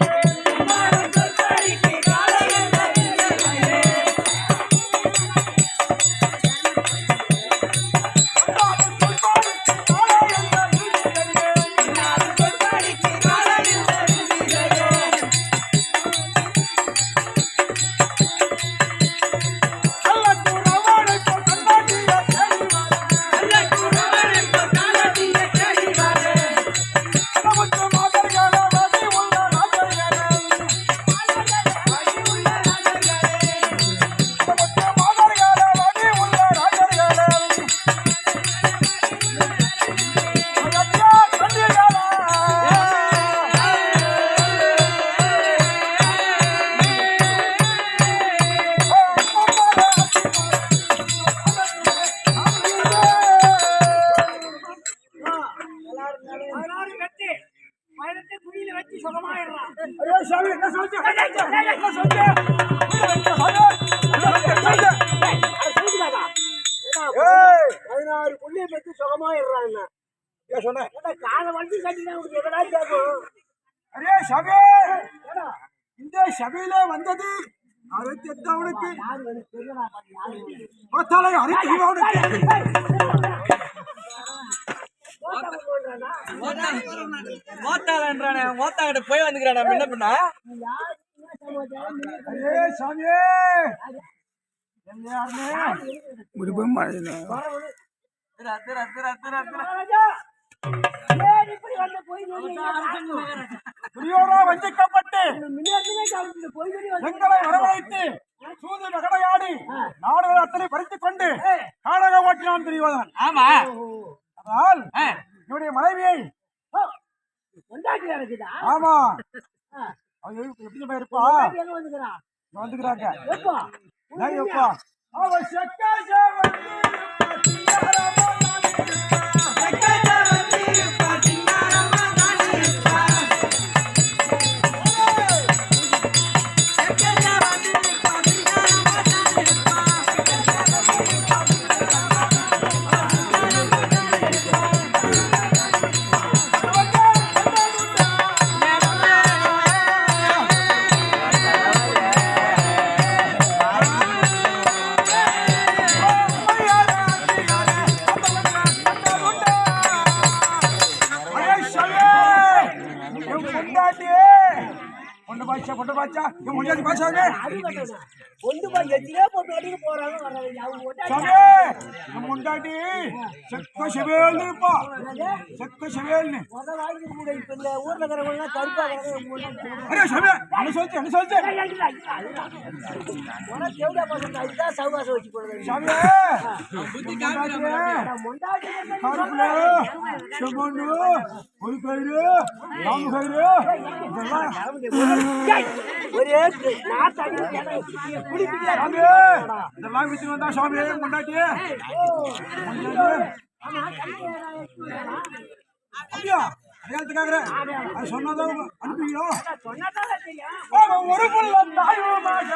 yeah. புள்ளிய பத்தி சுகமாயிடுறான் ஏன் சொன்ன? காலை வண்டி கட்டினா உங்களுக்கு எதனா கேட்கும் அரே சபே! இந்த சபையில வந்தது அறுபத்தி தெரியல யாரு பார்த்தாலே அறுபத்தி ஐயாவனுக்கு மோத்தாளன்றானே மோத்தாக்கிட்ட போய் வந்துக்கிறானே என்ன பண்ணா? அரே சாமியே யாருன்னு திரா திரா திரா திரா திரா ஏன் இப்படி வந்து போய் சொல்லி துரியோரா வஞ்சிக்கப்பட்டு முன்னேற்றமே காலத்துல போய் சொல்லி வந்து எங்களை வரவழைத்து சூது நகடையாடி நாடுகள் அத்தனை பறித்துக் கொண்டு காணக ஓட்டினான் தெரியவதான் ஆமா. அதனால் ஆ. என்னுடைய மனைவியை ஆமா. அவ எப்படி இருப்பா? வந்துக்கிறாங்க. எப்போ? அப்பா அவ செக்கா பாச்சாவே ஒன்று போய் எத்திலே போட்டு அடிக்க போறாங்க வர்றாங்க அவங்க கொண்டாட்டி எவ்வளோ பசங்க அதுதான் சவகாசம் வச்சு போடுறது சாமி முண்டாட்டி கருப்புல செம்மண்ணு ஒரு கயிறு நாம கயிறு. இதெல்லாம். இதெல்லாம் வந்தா சாமி முண்டாட்டி அப்படியா? அடையாளத்துக்காக அது சொன்னாதான் அவன் ஒரு புள்ள தாயுமாக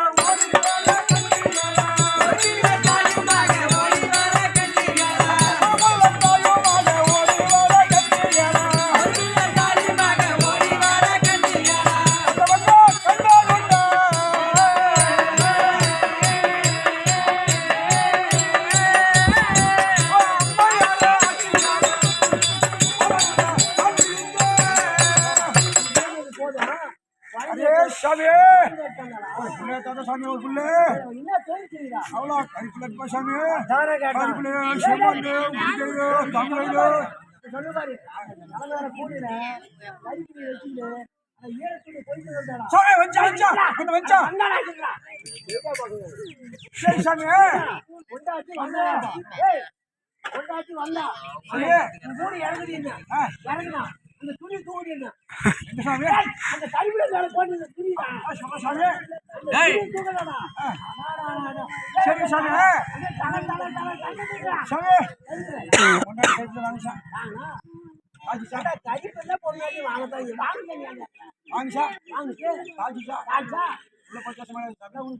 வச்சுட்டு அந்த ஈரத்துணி போயிட்டு வந்தாடா சாமி வச்சா வச்சா. சரி சாமி கொண்டாச்சு வந்தா மூணு. இறங்குனா அந்த துணி சாமி? அந்த போட்டு துணி சாமி, சரி சாமி சாமி கொண்டாடி கருப்புல வாங்க சா ஆஜி சா கறிப்பெல்லாம் பொருளாடி வாங்கத்தான் வாங்க வாங்க சா வாங்க ஆஜி சா ராஜா அப்போ சாமி சாமி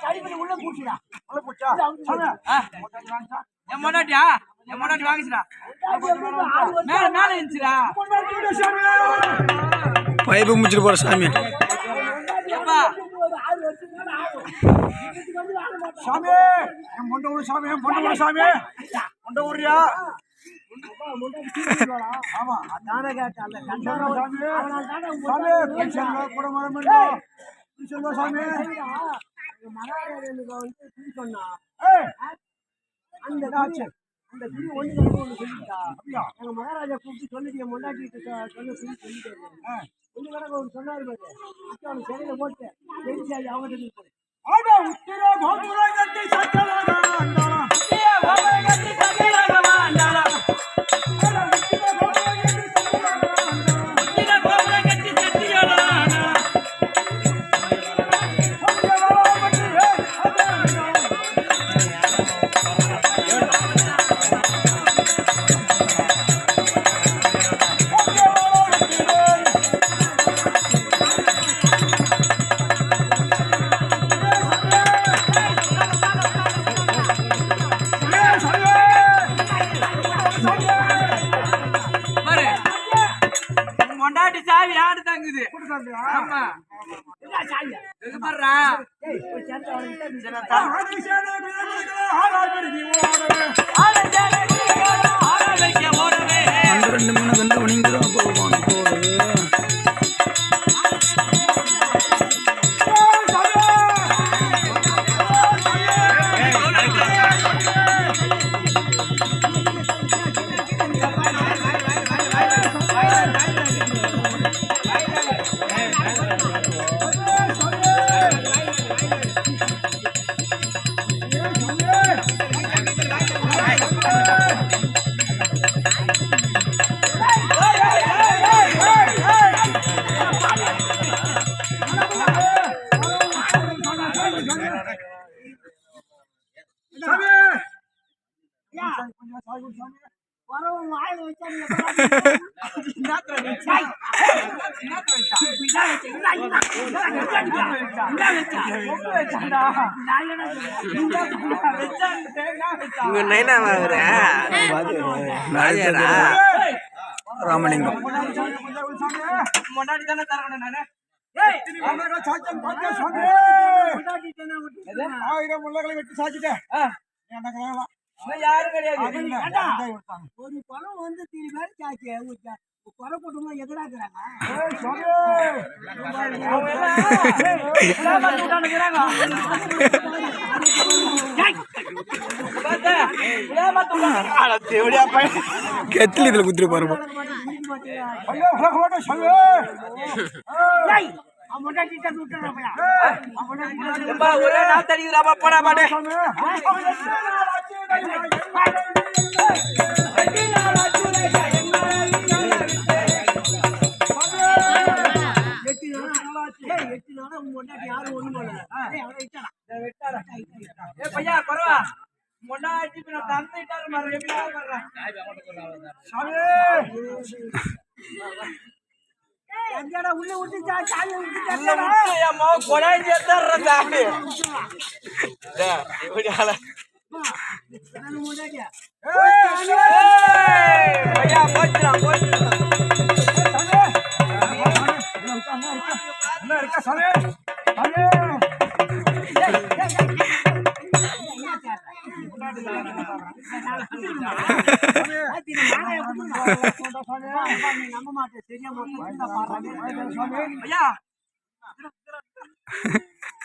சரி பண்ணி உள்ள பூச்சிடா உள்ள போச்சா சாமி ஆ, பொண்டாட்டி வாங்கிச்சா என் பொண்டாட்டியா பொண்டாட்டி வாங்கிச்சுடா. மேல மேல இருந்துச்சுடா. பைப்பு முடிச்சிட்டு போற சாமி. சாமி என் பொண்டை ஊரு சாமி என் பொண்டை ஊரு சாமி. பொண்டை ஊரியா ஆமா. தானே கேட்டேன் அந்த கண்டன சாமி அவனால் தானே உங்க சாமி. கூட சாமி மகாராஜனுக்கு வந்து சொன்னா அந்த துணி அந்த துணி ஒண்ணு ஒண்ணு சொல்லிட்டா அப்படியா எங்க மகாராஜா கூப்பிட்டு சொல்லிட்டு என் முன்னாடி சொன்ன சொல்லி சொல்லிட்டாரு ஒண்ணு கணக்கு ஒன்று சொன்னாரு பாரு அவன் சிறையில போட்டு அவங்க சொல்லி போடு ஆடா உத்திர கட்டி பொண்டாட்டி சாவி ஆடு தாங்குது. ஆமா. ரெண்டு மூணு கண்டு வணிங்கிறோம் போவான். போடுது உங்க நைனா வாங்குற ராமலிங்கம் முன்னாடி தானே தரணும் நானு ஆயிரம் முள்ளகளை வெட்டி சாச்சிட்டேன். என்ன இன்னும் யாரும் கிடையாது. ஒரு குரம் வந்து திரு பேர் சாச்சு குறை? ஏமாத்தி விட்டானுங்க. கெத்தில் இதுல முன்னாடி எப்பா, ஒரே நாத்து அடிக்குதுடாப்பா, போடா பாட்டு. சாமி! அவன் எத்தனை நாள் ஆச்சு, எத்தனை நாள் ஆச்சு? எட்டு நாள் ஏய், எட்டு நாளா உன் முன்னாடி யாரும் ஒண்ணும் பண்ணல ஏய், அவனை விட்டாடா. ஏய் பையா, பரவா. முன்னாடி இப்ப நான் தந்துட்டாரு பாரு, எப்படி பாருறேன். சாமி! எங்கடா உள்ள விட்டு சா- சாவியை விட்டு உள்ள தட்டடா. விட்டு என் மகன் கொடாய்ச்சி எடுத்துடுறேன் சாமி. டேய், இப்படி ஆள. நம்ப மாட்டேன் சரியா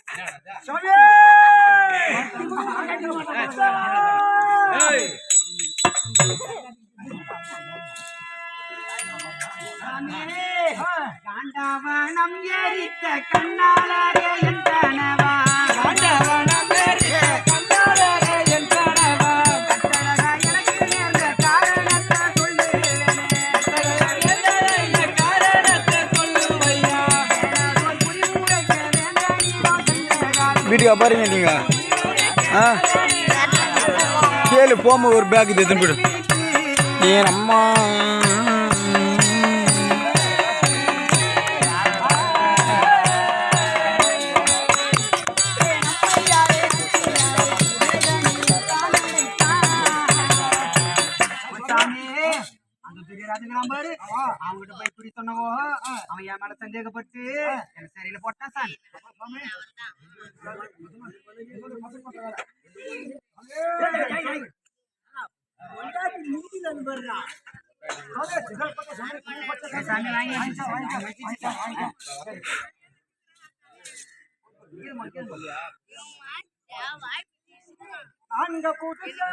மட்டும் பாடுறாங்க பையா, சாமி! காண்டவனம் எரித்த கண்ணாளரே என் கணவா ஆண்டவனம் ஏறிய கண்டாரரே வாசந்தேகால். பாருங்க நீங்க. ஆ? கேளு போம ஒரு பேக் இது எடுத்துன்னு நீ அம்மா? அவங்கிட்ட போய் குறி சொன்னவோ அவன் என் மேல சந்தேகப்பட்டு என்ன சரியில போட்டான் சாமி சாமி வாங்கி வச்சுச்சு, வாங்கி வச்சுச்சு. அங்க புதுசா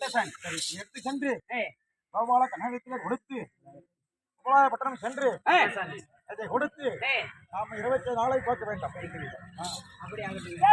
எடுத்து சென்று. கோபால கனகத்திலே கொடுத்து கோபால பட்டணம் சென்று அதை கொடுத்து நாம இருபத்தி நாளை பார்க்க வேண்டாம்.